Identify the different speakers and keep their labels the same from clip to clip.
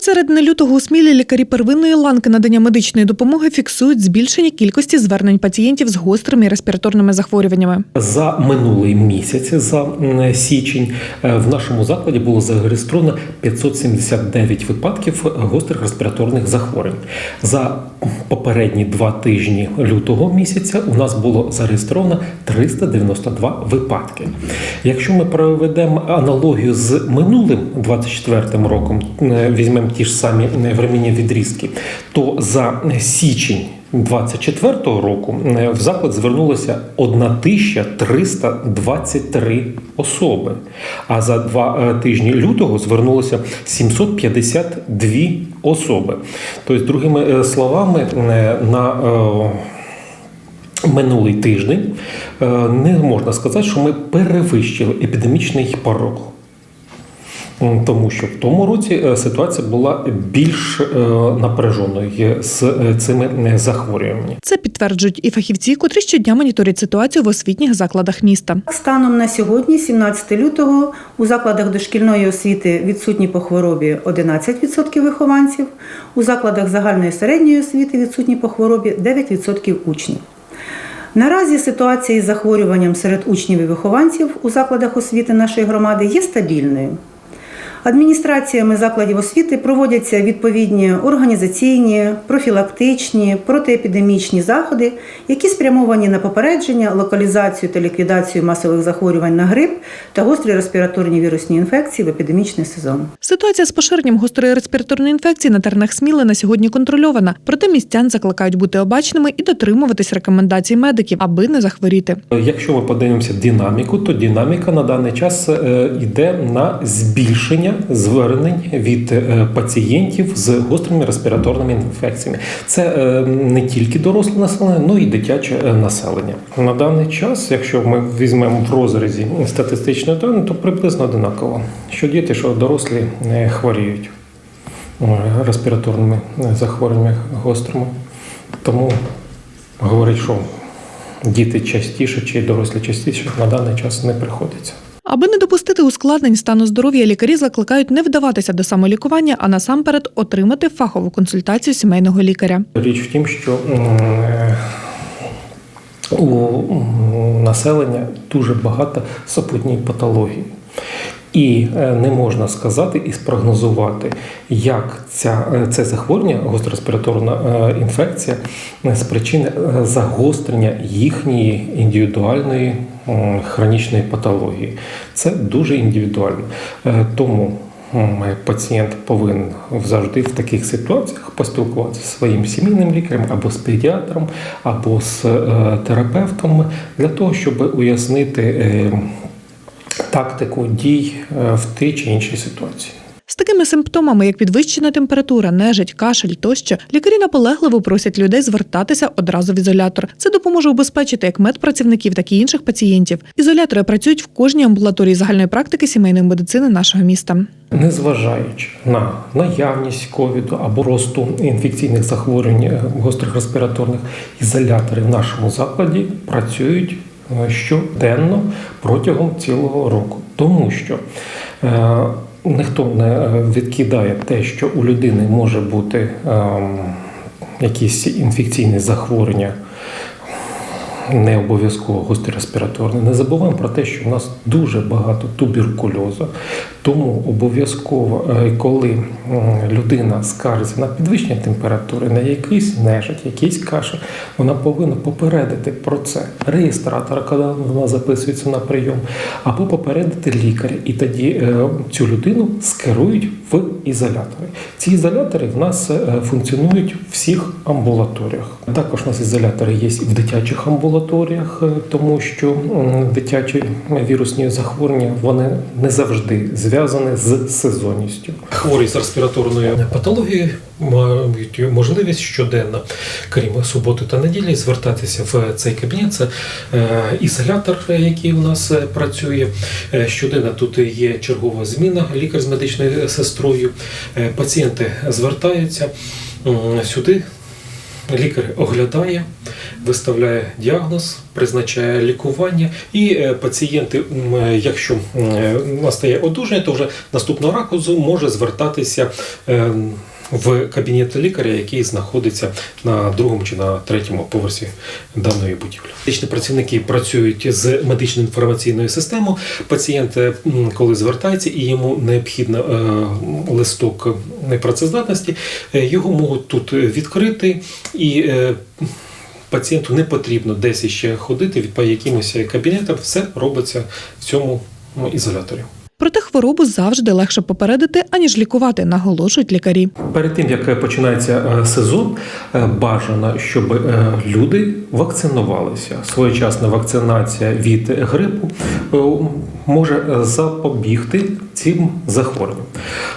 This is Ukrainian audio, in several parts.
Speaker 1: Від середини лютого у лікарі первинної ланки надання медичної допомоги фіксують збільшення кількості звернень пацієнтів з гострими респіраторними захворюваннями.
Speaker 2: За минулий місяць, за січень, е, в нашому закладі було зареєстровано 579 випадків гострих респіраторних захворювань. За попередні два тижні лютого місяця у нас було зареєстровано 392 випадки. Якщо ми проведемо аналогію з минулим 24 роком, е, візьмемо ті ж самі е, временні відрізки, то за січень 24 року е, в заклад звернулося 1323 особи. А за два е, тижні лютого звернулося 752 особи. Тобто, другими е, словами, е, на е, минулий тиждень е, не можна сказати, що ми перевищили епідемічний порог. Тому що в тому році е, ситуація була більш е, напряженою з е, цими захворюваннями.
Speaker 1: Це підтверджують і фахівці, котрі щодня моніторять ситуацію в освітніх закладах міста.
Speaker 3: Станом на сьогодні, 17 лютого, у закладах дошкільної освіти відсутні по хворобі 11% вихованців, у закладах загальної середньої освіти відсутні по хворобі 9% учнів. Наразі ситуація із захворюванням серед учнів і вихованців у закладах освіти нашої громади є стабільною. Адміністраціями закладів освіти проводяться відповідні організаційні, профілактичні, протиепідемічні заходи, які спрямовані на попередження, локалізацію та ліквідацію масових захворювань на грип та гострі респіраторні вірусні інфекції в епідемічний сезон.
Speaker 1: Ситуація з поширенням гострої респіраторної інфекції на теренах Сміли на сьогодні контрольована. Проте містян закликають бути обачними і дотримуватись рекомендацій медиків, аби не захворіти.
Speaker 2: Якщо ми подивимося динаміку, то динаміка на даний час е, йде на збільшення звернень від е, пацієнтів з гострими респіраторними інфекціями. Це е, не тільки доросле населення, але й дитяче е, населення. На даний час, якщо ми візьмемо в розрізі статистичної дані, то приблизно одинаково, що діти, що дорослі хворіють респіраторними захворюваннями гострими. Тому говорить, що діти частіше чи дорослі частіше на даний час не приходиться.
Speaker 1: Аби не допустити ускладнень стану здоров'я, лікарі закликають не вдаватися до самолікування, а насамперед отримати фахову консультацію сімейного лікаря.
Speaker 2: Річ в тім, що е, у населення дуже багато супутній патології. І е, не можна сказати і спрогнозувати, як ця, е, це захворювання, гострореспіраторна е, інфекція, е, спричинить е, загострення їхньої індивідуальної хронічної патології. Це дуже індивідуально. Тому пацієнт повинен завжди в таких ситуаціях поспілкуватися зі своїм сімейним лікарем або з педіатром, або з терапевтом для того, щоб уяснити тактику дій е, в тій чи іншій ситуації.
Speaker 1: З такими симптомами, як підвищена температура, нежить, кашель тощо, лікарі наполегливо просять людей звертатися одразу в ізолятор. Це допоможе убезпечити як медпрацівників, так і інших пацієнтів. Ізолятори працюють в кожній амбулаторії загальної практики сімейної медицини нашого міста.
Speaker 2: Незважаючи на наявність ковіду або росту інфекційних захворювань е, гострих респіраторних, ізолятори в нашому закладі працюють щоденно протягом цілого року, тому що е, ніхто не е, відкидає те, що у людини може бути ем, якісь інфекційні захворювання не обов'язково гострі. Не забуваємо про те, що в нас дуже багато туберкульозу. Тому обов'язково, е, коли людина скаржиться на підвищення температури, на якийсь нежить, якийсь кашель, вона повинна попередити про це реєстратора, коли вона записується на прийом, або попередити лікаря. І тоді е, цю людину скерують в ізолятори. Ці ізолятори в нас е, функціонують в всіх амбулаторіях. Також у нас ізолятори є в дитячих амбулаторіях, е, тому що дитячі вірусні захворювання вони не завжди зв'язані з сезонністю. Хворі з респіраторною патологією мають можливість щоденно, крім суботи та неділі, звертатися в цей кабінет. Це е, ізолятор, який у нас е, працює. Е, Щоденно тут є чергова зміна лікар з медичною сестрою. Е, Пацієнти звертаються сюди. Лікар оглядає, виставляє діагноз, призначає лікування, і е, пацієнти, е, якщо е, настає одужання, то вже наступного разу може звертатися е, в кабінет лікаря, який знаходиться на другому чи на третьому поверсі даної будівлі. Медичні працівники працюють з медично інформаційною системою. Пацієнт, е, коли звертається і йому необхідно е, листок непрацездатності, е, його можуть тут відкрити і. Пацієнту не потрібно десь іще ходити по якимось кабінетам, все робиться в цьому ну, ізоляторі.
Speaker 1: Проте хворобу завжди легше попередити, аніж лікувати, наголошують лікарі.
Speaker 2: Перед тим як починається е, сезон, е, бажано, щоб е, люди вакцинувалися. Своєчасна вакцинація від грипу е, може е, запобігти цим захворюванням.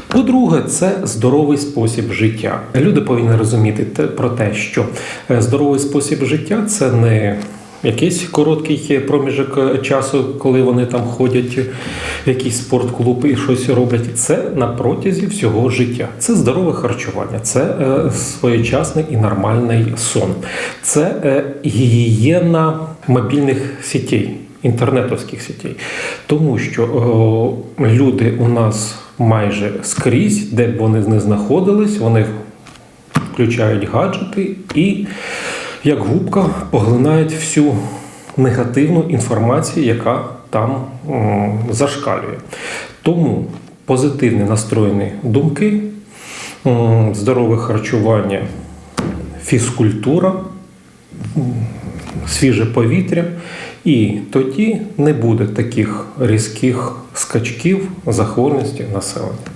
Speaker 2: По-друге, це здоровий спосіб життя. Люди повинні розуміти про те, що е, здоровий спосіб життя це не Якийсь короткий проміжок часу, коли вони там ходять в якийсь спортклуб і щось роблять. Це на протязі всього життя. Це здорове харчування, це е, своєчасний і нормальний сон, це е, гігієна мобільних сітей, інтернетовських сітей. Тому що о, люди у нас майже скрізь, де б вони не знаходились, вони включають гаджети і як губка поглинають всю негативну інформацію, яка там зашкалює. Тому позитивні настроєні думки, здорове харчування, фізкультура, свіже повітря, і тоді не буде таких різких скачків захворюваності населення.